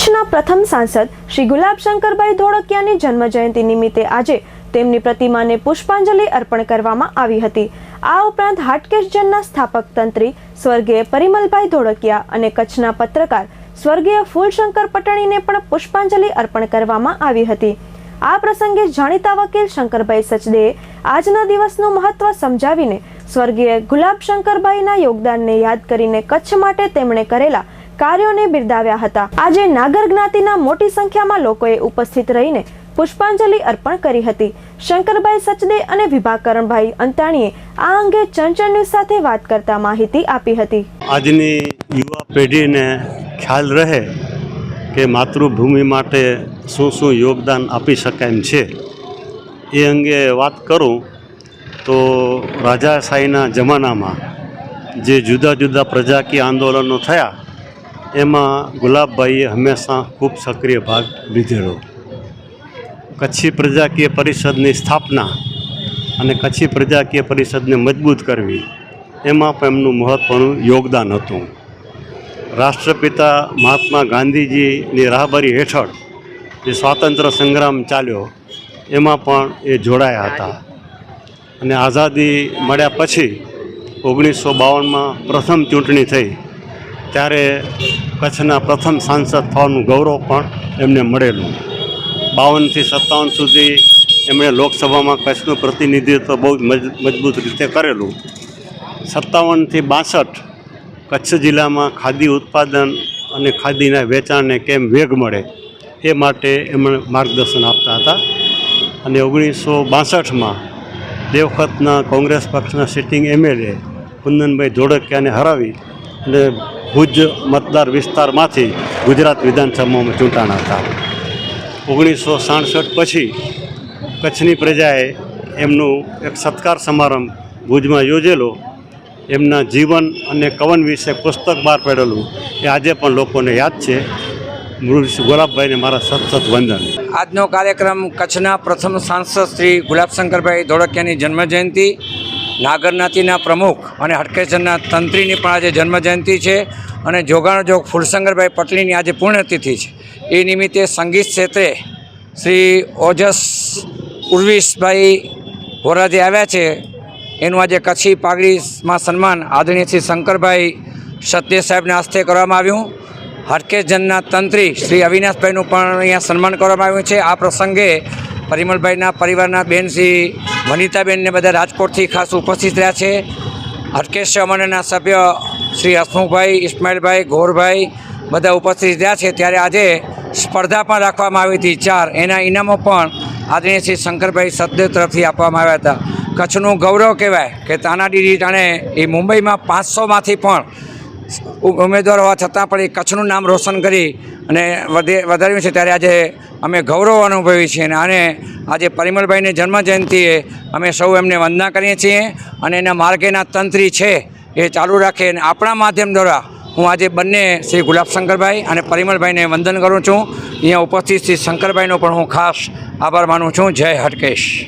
કચ્છના પ્રથમ સાંસદ શ્રી ગુલાબશંકરભાઈ ધોળકિયાની જન્મજયંતિ નિમિત્તે આજે તેમની પ્રતિમાને પુષ્પાંજલિ અર્પણ કરવામાં આવી હતી. આ ઉપરાંત હાટકેશજનના સ્થાપક તંત્રી સ્વર્ગીય પરિમલભાઈ ધોળકિયા અને કચ્છના પત્રકાર સ્વર્ગીય ફૂલશંકર પટણીને પણ પુષ્પાંજલિ અર્પણ કરવામાં આવી હતી. આ પ્રસંગે જાણીતા વકીલ શંકરભાઈ સચદેએ આજના દિવસનું મહત્વ સમજાવીને સ્વર્ગીય ગુલાબશંકરભાઈના યોગદાનને યાદ કરીને કચ્છ માટે તેમણે કરેલા કાર્યોને બિરદાવ્યા હતા. આજે નાગર જ્ઞાતિના મોટી સંખ્યામાં લોકોએ ઉપસ્થિત રહીને પુષ્પાંજલિ અર્પણ કરી હતી. શંકરભાઈ સચદે અને વિભાકરણભાઈ અંતાણીએ આ અંગે ચંચળ ન્યૂઝ સાથે વાત કરતા માહિતી આપી હતી. આજની યુવા પેઢીને ખ્યાલ રહે કે માતૃભૂમિ માટે શું શું યોગદાન આપી શકાય એમ છે. એ અંગે વાત કરું તો રાજાશાહીના જમાનામાં જે જુદા જુદા પ્રજાકીય આંદોલનો થયા એમાં ગુલાબભાઈએ હંમેશા ખૂબ સક્રિય ભાગ લીધેલો. કચ્છી પ્રજાકીય પરિષદની સ્થાપના અને કચ્છી પ્રજાકીય પરિષદને મજબૂત કરવી, એમાં પણ એમનું મહત્ત્વનું યોગદાન હતું. રાષ્ટ્રપિતા મહાત્મા ગાંધીજીની રાહબરી હેઠળ જે સ્વાતંત્ર્ય સંગ્રામ ચાલ્યો, એમાં પણ એ જોડાયા હતા. અને આઝાદી મળ્યા પછી ઓગણીસો બાવનમાં પ્રથમ ચૂંટણી થઈ. ત્યારે કચ્છના પ્રથમ સાંસદ થવાનું ગૌરવ પણ એમને મળેલું. બાવનથી સત્તાવન સુધી એમણે લોકસભામાં કચ્છનું પ્રતિનિધિત્વ બહુ મજબૂત રીતે કરેલું. સત્તાવનથી બાસઠ કચ્છ જિલ્લામાં ખાદી ઉત્પાદન અને ખાદીના વેચાણને કેમ વેગ મળે એ માટે એમણે માર્ગદર્શન આપતા હતા અને ઓગણીસો બાસઠમાં તે વખતના કોંગ્રેસ પક્ષના સિટિંગ એમએલએ કુંદનભાઈ ધોળકિયાને હરાવી અને ભુજ મતદાર વિસ્તારમાંથી ગુજરાત વિધાનસભામાં ચૂંટાણા હતા. ઓગણીસો સાડસઠ પછી કચ્છની પ્રજાએ એમનું એક સત્કાર સમારંભ ભુજમાં યોજેલો, એમના જીવન અને કવન વિશે પુસ્તક બહાર પાડેલું, એ આજે પણ લોકોને યાદ છે. ગુલાબભાઈને મારા સત વંદન. આજનો કાર્યક્રમ કચ્છના પ્રથમ સાંસદ શ્રી ગુલાબશંકરભાઈ ધોળકિયાની જન્મજયંતિ નાગર જ્ઞાતિના પ્રમુખ અને હટકેશનના તંત્રીની પણ આજે જન્મજયંતિ છે અને જોગાણ જોગ ફૂલશંકરભાઈ પટલીની આજે પુણ્યતિથિ છે. એ નિમિત્તે સંગીત ક્ષેત્રે શ્રી ઓજસ ઉર્વિશભાઈ વોરાજી આવ્યા છે. એનું આજે કચ્છી પાઘડીમાં સન્માન આદરણીય શ્રી શંકરભાઈ સત્ય સાહેબના હસ્તે કરવામાં આવ્યું. હટકેશ જનના તંત્રી શ્રી અવિનાશભાઈનું પણ અહીંયા સન્માન કરવામાં આવ્યું છે. આ પ્રસંગે પરિમલભાઈના પરિવારના બેન શ્રી વનિતાબેનને બધા રાજકોટથી ખાસ ઉપસ્થિત રહ્યા છે. હટકેશ અમનના સભ્ય શ્રી હસમુખભાઈ, ઇસ્માઇલભાઈ, ગોરભાઈ બધા ઉપસ્થિત રહ્યા છે. ત્યારે આજે સ્પર્ધા પણ રાખવામાં આવી હતી. ચાર એના ઇનામો પણ આદરણીય શ્રી શંકરભાઈ સદદેવ તરફથી આપવામાં આવ્યા હતા. કચ્છનું ગૌરવ કહેવાય કે તાનાડીરી ટાણે એ મુંબઈમાં પાંચસોમાંથી પણ ઉમેદવાર હોવા છતાં પણ એ કચ્છનું નામ રોશન કરી અને વધે વધાર્યું છે. ત્યારે આજે અમે ગૌરવ અનુભવીએ છીએ અને આને આજે પરિમલભાઈની જન્મજયંતિએ અમે સૌ એમને વંદના કરીએ છીએ અને એના માર્ગેના તંત્રી છે એ ચાલુ રાખે અને આપણા માધ્યમ દ્વારા હું આજે બંને શ્રી ગુલાબશંકરભાઈ અને પરિમલભાઈને વંદન કરું છું. અહીંયા ઉપસ્થિત શ્રી શંકરભાઈનો પણ હું ખાસ આભાર માનું છું. જય હટકેશ